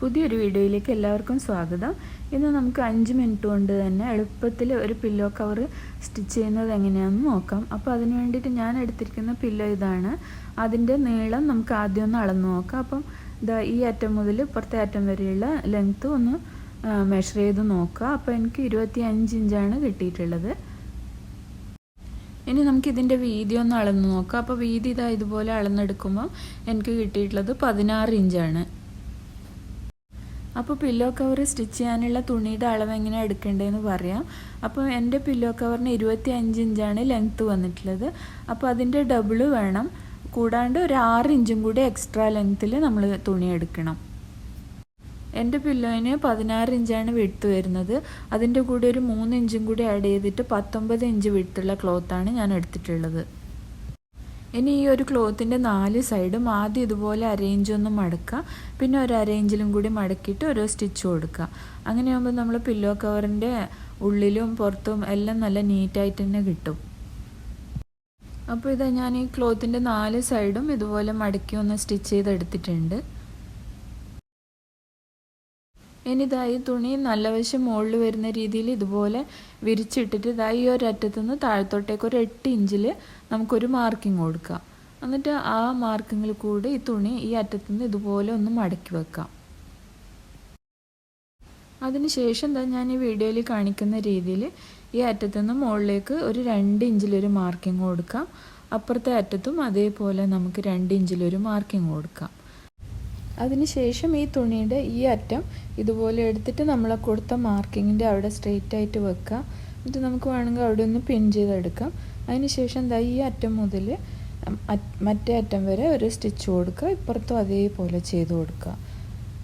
പുതിയൊരു വീഡിയോയിലേക്ക് എല്ലാവർക്കും സ്വാഗതം. ഇന്ന് നമുക്ക് അഞ്ച് മിനിറ്റ് കൊണ്ട് തന്നെ എളുപ്പത്തിൽ ഒരു പില്ലോ കവർ സ്റ്റിച്ച് ചെയ്യുന്നത് എങ്ങനെയാണെന്ന് നോക്കാം. അപ്പോൾ അതിന് വേണ്ടിയിട്ട് ഞാൻ എടുത്തിരിക്കുന്ന പില്ലോ ഇതാണ്. അതിന്റെ നീളം നമുക്ക് ആദ്യം ഒന്ന് അളന്ന് നോക്കാം. അപ്പം ഇതാ ഈ അറ്റം മുതൽ ഇപ്പുറത്തെ അറ്റം വരെയുള്ള ലെങ്ത്ത് ഒന്ന് മെഷർ ചെയ്ത് നോക്കുക. അപ്പോൾ എനിക്ക് ഇരുപത്തി അഞ്ച് ഇഞ്ചാണ് കിട്ടിയിട്ടുള്ളത്. ഇനി നമുക്ക് ഇതിന്റെ വീതി ഒന്ന് അളന്ന് നോക്കാം. അപ്പോൾ വീതി ഇതാ ഇതുപോലെ അളന്നെടുക്കുമ്പോൾ എനിക്ക് കിട്ടിയിട്ടുള്ളത് പതിനാറ് ഇഞ്ചാണ് അപ്പോൾ പില്ലോ കവർ സ്റ്റിച്ച് ചെയ്യാനുള്ള തുണിയുടെ അളവ് എങ്ങനെ എടുക്കേണ്ടതെന്ന് പറയാം. അപ്പോൾ എന്റെ പില്ലോ കവറിന് ഇരുപത്തി അഞ്ച് ഇഞ്ചാണ് ലെങ്ത്ത് വന്നിട്ടുള്ളത്. അപ്പോൾ അതിന്റെ ഡബിൾ വേണം. കൂടാണ്ട് ഒരു ആറ് ഇഞ്ചും കൂടി എക്സ്ട്രാ ലെങ്ത്തിൽ നമ്മൾ തുണി എടുക്കണം. എന്റെ പില്ലോയിന് പതിനാറ് ഇഞ്ചാണ് വിടുത്ത് വരുന്നത്. അതിന്റെ കൂടെ ഒരു മൂന്ന് ഇഞ്ചും കൂടി ആഡ് ചെയ്തിട്ട് പത്തൊമ്പത് ഇഞ്ച് വിടുത്തുള്ള ക്ലോത്താണ് ഞാൻ എടുത്തിട്ടുള്ളത്. ഇനി ഈ ഒരു ക്ലോത്തിന്റെ നാല് സൈഡും ആദ്യം ഇതുപോലെ അരേഞ്ച് ഒന്ന് മടക്കുക. പിന്നെ ഒരു അരേഞ്ചിലും കൂടി മടക്കിയിട്ട് ഓരോ സ്റ്റിച്ച് കൊടുക്കുക. അങ്ങനെയാകുമ്പോൾ നമ്മൾ പില്ലോ കവറിന്റെ ഉള്ളിലും പുറത്തും എല്ലാം നല്ല നീറ്റായിട്ട് തന്നെ കിട്ടും. അപ്പോൾ ഇതാ ഞാൻ ഈ ക്ലോത്തിന്റെ നാല് സൈഡും ഇതുപോലെ മടക്കി ഒന്ന് സ്റ്റിച്ച് ചെയ്തെടുത്തിട്ടുണ്ട്. ഇനി ഈ തുണി നല്ല വശം മുകളിൽ വരുന്ന രീതിയിൽ ഇതുപോലെ വിരിച്ചിട്ടിട്ട് ഇതായി ഈ ഒരറ്റത്തു നിന്ന് താഴത്തോട്ടേക്ക് ഒരു എട്ട് ഇഞ്ചിൽ നമുക്കൊരു മാർക്കിംഗ് കൊടുക്കാം. എന്നിട്ട് ആ മാർക്കിങ്ങിൽ കൂടി ഈ തുണി ഈ അറ്റത്തു നിന്ന് ഇതുപോലെ ഒന്ന് മടക്കി വെക്കാം. അതിനുശേഷം എന്താ ഞാൻ ഈ വീഡിയോയിൽ കാണിക്കുന്ന രീതിയിൽ ഈ അറ്റത്തു നിന്ന് മുകളിലേക്ക് ഒരു രണ്ട് ഇഞ്ചിലൊരു മാർക്കിംഗ് കൊടുക്കാം. അപ്പുറത്തെ അറ്റത്തും അതേപോലെ നമുക്ക് രണ്ട് ഇഞ്ചിലൊരു മാർക്കിംഗ് കൊടുക്കാം. അതിനുശേഷം ഈ തുണിയുടെ ഈ അറ്റം ഇതുപോലെ എടുത്തിട്ട് നമ്മൾ കൊടുത്ത മാർക്കിങ്ങിന്റെ അവിടെ സ്ട്രെയിറ്റ് ആയിട്ട് വെക്കുക എന്നിട്ട് നമുക്ക് വേണമെങ്കിൽ അവിടെ ഒന്ന് പിൻ ചെയ്തെടുക്കാം. അതിനുശേഷം ദാ ഈ അറ്റം മുതൽ മറ്റേ അറ്റം വരെ ഒരു സ്റ്റിച്ച് കൊടുക്കുക ഇപ്പുറത്തും അതേപോലെ ചെയ്ത് കൊടുക്കുക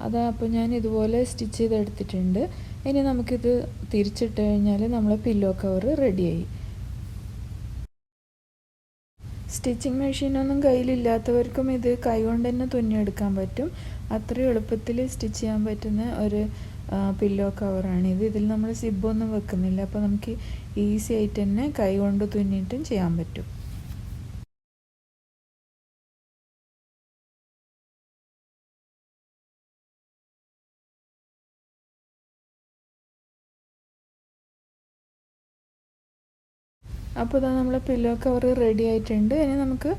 അതാ അപ്പോൾ ഞാൻ ഇതുപോലെ സ്റ്റിച്ച് ചെയ്തെടുത്തിട്ടുണ്ട്. ഇനി നമുക്കിത് തിരിച്ചിട്ട് കഴിഞ്ഞാൽ നമ്മളെ പില്ലോ കവർ റെഡിയായി സ്റ്റിച്ചിങ് മെഷീനൊന്നും കയ്യിലില്ലാത്തവർക്കും ഇത് കൈ കൊണ്ട് തന്നെ തുന്നിയെടുക്കാൻ പറ്റും. അത്രയും എളുപ്പത്തിൽ സ്റ്റിച്ച് ചെയ്യാൻ പറ്റുന്ന ഒരു പില്ലോ ഇത് ഇതിൽ നമ്മൾ സിബൊന്നും വെക്കുന്നില്ല. അപ്പോൾ നമുക്ക് ഈസി ആയിട്ട് തന്നെ കൈ കൊണ്ട് തുന്നിയിട്ടും ചെയ്യാൻ പറ്റും. അപ്പോൾ ഇതാ നമ്മളെ പില്ലോ കവർ റെഡി ആയിട്ടുണ്ട്. ഇനി നമുക്ക്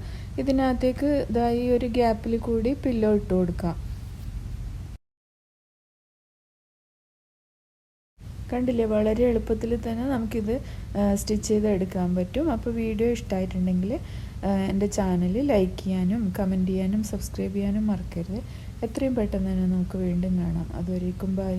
ഇതിനകത്തേക്ക് ഇതാ ഈ ഒരു ഗ്യാപ്പിൽ കൂടി പില്ലോ ഇട്ട് കൊടുക്കാം. കണ്ടില്ലേ? വളരെ എളുപ്പത്തിൽ തന്നെ നമുക്കിത് സ്റ്റിച്ച് ചെയ്ത് എടുക്കാൻ പറ്റും. അപ്പോൾ വീഡിയോ ഇഷ്ടമായിട്ടുണ്ടെങ്കിൽ എന്റെ ചാനൽ ലൈക്ക് ചെയ്യാനും കമന്റ് ചെയ്യാനും സബ്സ്ക്രൈബ് ചെയ്യാനും മറക്കരുത്. എത്രയും പെട്ടെന്ന് തന്നെ നമുക്ക് വീണ്ടും കാണാം. അതുവരേക്കും ബൈ